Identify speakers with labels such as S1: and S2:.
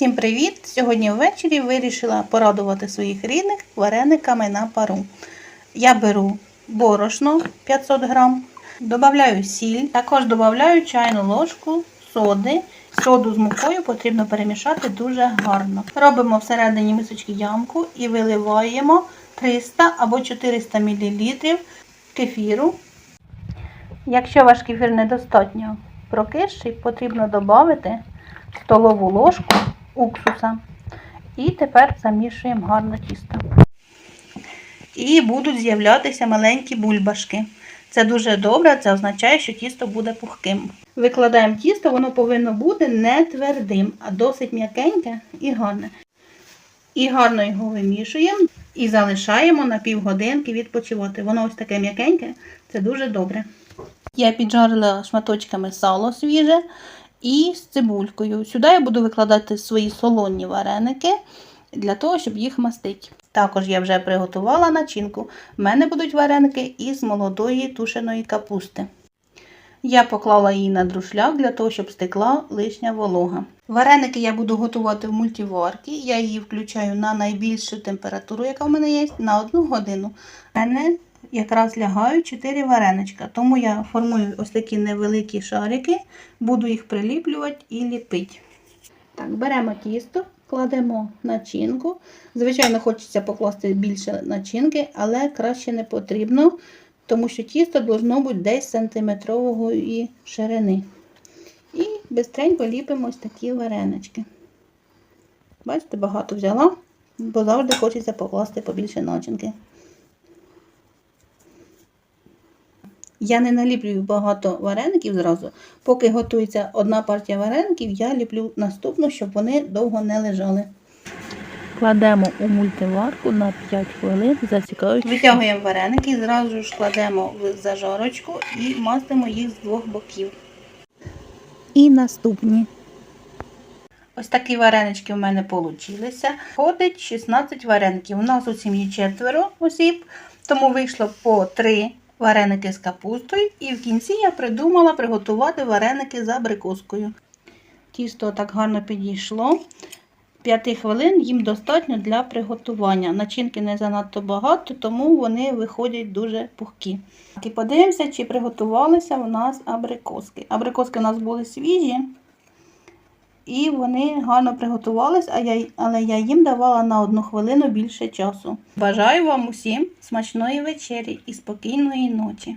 S1: Всім привіт! Сьогодні ввечері вирішила порадувати своїх рідних варениками на пару. Я беру борошно 500 грам, додаю сіль, також додаю чайну ложку соди. Соду з мукою потрібно перемішати дуже гарно. Робимо всередині мисочки ямку і виливаємо 300 або 400 мл кефіру. Якщо ваш кефір недостатньо прокисший, потрібно додати столову ложку уксуса. І тепер замішуємо гарно тісто. І будуть з'являтися маленькі бульбашки. Це дуже добре, це означає, що тісто буде пухким. Викладаємо тісто, воно повинно бути не твердим, а досить м'якеньке і гарне. І гарно його вимішуємо і залишаємо на півгодинки відпочивати. Воно ось таке м'якеньке, це дуже добре. Я піджарила шматочками сало свіже і з цибулькою. Сюди я буду викладати свої солоні вареники для того, щоб їх мастити. Також я вже приготувала начинку. У мене будуть вареники із молодої тушеної капусти. Я поклала її на друшляк для того, щоб стекла лишня волога. Вареники я буду готувати в мультиварці. Я її включаю на найбільшу температуру, яка в мене є, на одну годину. У мене якраз лягають 4 вареничка, тому я формую ось такі невеликі шарики, буду їх приліплювати і ліпити. Так, беремо тісто, кладемо начинку. Звичайно, хочеться покласти більше начинки, але краще не потрібно, тому що тісто должно бути десь сантиметрової ширини. І бистренько ліпимо ось такі варенички. Бачите, багато взяла, бо завжди хочеться покласти побільше начинки. Я не наліплюю багато вареників зразу. Поки готується одна партія вареників, я ліплю наступну, щоб вони довго не лежали.
S2: Кладемо у мультиварку на 5 хвилин, зацікавлюючи.
S1: Витягуємо вареники, зразу ж кладемо в зажарочку і мастимо їх з двох боків.
S2: І наступні.
S1: Ось такі варенички в мене вийшли. Ходить 16 вареників. У нас у сім'ї четверо осіб, тому вийшло по 3 вареники з капустою. І в кінці я придумала приготувати вареники з абрикоскою. Тісто так гарно підійшло. 5 хвилин їм достатньо для приготування. Начинки не занадто багато, тому вони виходять дуже пухкі. І подивимося, чи приготувалися у нас абрикоски. Абрикоски у нас були свіжі. І вони гарно приготувались, а я, але я їм давала на одну хвилину більше часу. Бажаю вам усім смачної вечері і спокійної ночі.